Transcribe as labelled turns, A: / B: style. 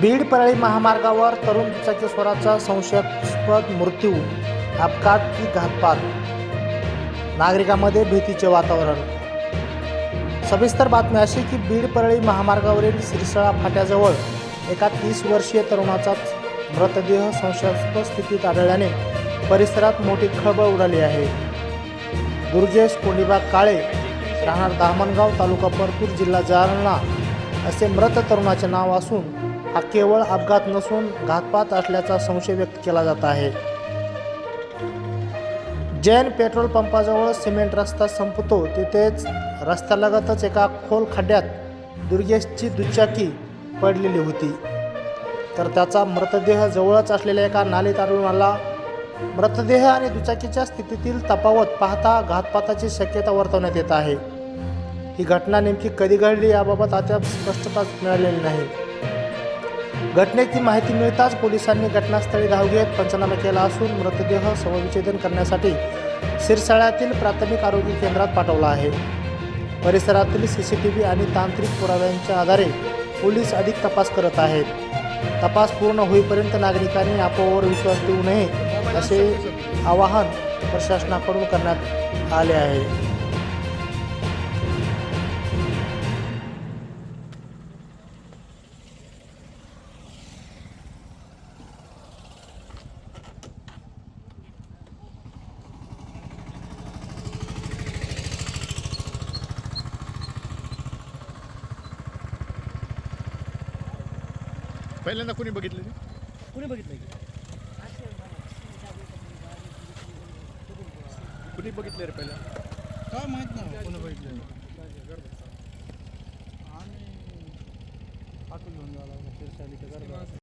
A: बीड परळी महामार्गावर तरुण दुचाकी स्वराचा संशयास्पद मृत्यू अपघात की घातपात? नागरिकांमध्ये भीतीचे वातावरण. सविस्तर बातमी अशी की बीड परळी महामार्गावरील सिरसळा फाट्याजवळ एका तीस वर्षीय तरुणाचा मृतदेह संशयास्पद स्थितीत आढळल्याने परिसरात मोठी खळबळ उडाली आहे. दुर्गेश कोंडीबा काळे राहणार दामणगाव तालुका परतूर जिल्हा जालना असे मृत तरुणाचे नाव असून हा केवळ अपघात नसून घातपात असल्याचा संशय व्यक्त केला जात आहे. जैन पेट्रोल पंपाजवळ सिमेंट रस्ता संपतो तिथेच रस्त्यालगतच एका खोल खड्ड्यात दुर्गेशची दुचाकी पडलेली होती. तर त्याचा मृतदेह जवळच असलेल्या एका नालीत आढळून आला मृतदेह आणि दुचाकीच्या स्थितीतील तफावत पाहता घातपाताची शक्यता वर्तवण्यात येत आहे. ही घटना नेमकी कधी घडली याबाबत अद्याप स्पष्टता मिळालेली नाही. घटनेची माहिती मिळताच पोलिसांनी घटनास्थळी धाव घेत पंचनामा केला असून मृतदेह शवविच्छेदन करण्यासाठी सिरसाळ्यातील प्राथमिक आरोग्य केंद्रात पाठवला आहे. परिसरातील सी सी टी व्ही आणि तांत्रिक पुराव्यांच्या आधारे पोलीस अधिक तपास करत आहेत. तपास पूर्ण होईपर्यंत नागरिकांनी आपोआवर विश्वास देऊ नये असे आवाहन प्रशासनाकडून करण्यात आले आहे.
B: पहिल्यांदा कोणी बघितलं ते?
C: कुणी बघितलं की?
B: कुणी बघितलं रे पहिला
C: काय माहीत नाही कोणी बघितलं आम्ही पाठवून घेऊन जायला